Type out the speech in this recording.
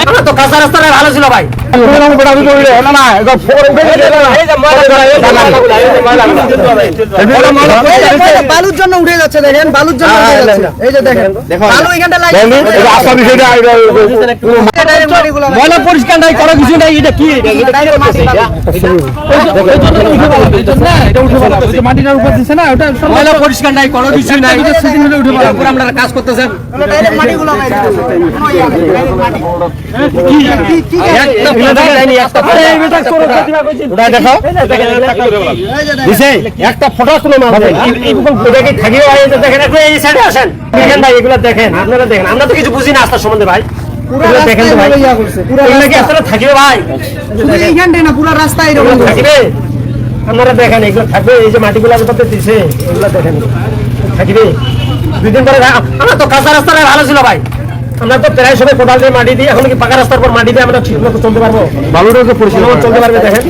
আমরা তো কাঁচা রাস্তাটা ভালো ছিল ভাই। বালুর জন্য উঠে যাচ্ছে দেখেন বালুর জন্য এই যে দেখেন বালু এখানটা ময়লা পরিষ্কার নাই করা কিছু নাই এটা কি? এটা এটা কি করতেছে মাটিটার উপর দিছে না ওটা সব ময়লা পরিষ্কার নাই কোনো কিছু নাই। উঠে পুরো আপনারা কাজ করতেছেন। ডাইরেক্ট মাটিগুলো নেই? একটা ফোটা দেয়নি ওটা দেখো এই যে দেখেন। দিছে একটা ফটো তুলে মারবে কি থাকিও? ভাই দেখেন একটু এই সাইডে আসেন। দেখেন ভাই এগুলো দেখেন আপনারা দেখেন। আমরা তো কিছু বুঝি না আস্তার সম্বন্ধে ভাই। দেখেন তো ভাই। পুরো কি আসলে থাকিবে ভাই? এইখানটাই না, পুরো রাস্তা এরকম থাকিবে? আপনারা দেখেন এগুলো থাকবে এই যে মাটিগুলো করতে দিছে এগুলো দেখেন থাকবে? দুই দিন পরে আমরা তো কাঁচা রাস্তাটা ভালো ছিল ভাই। আমরা তো প্রায় সবাই কোদাল দিয়ে মাটি দিয়ে এখন কি পাকা রাস্তার পর মাটি দিয়ে আমরা ঠিক মতো চলতে পারব? ভালো চলতে পারবে দেখেন।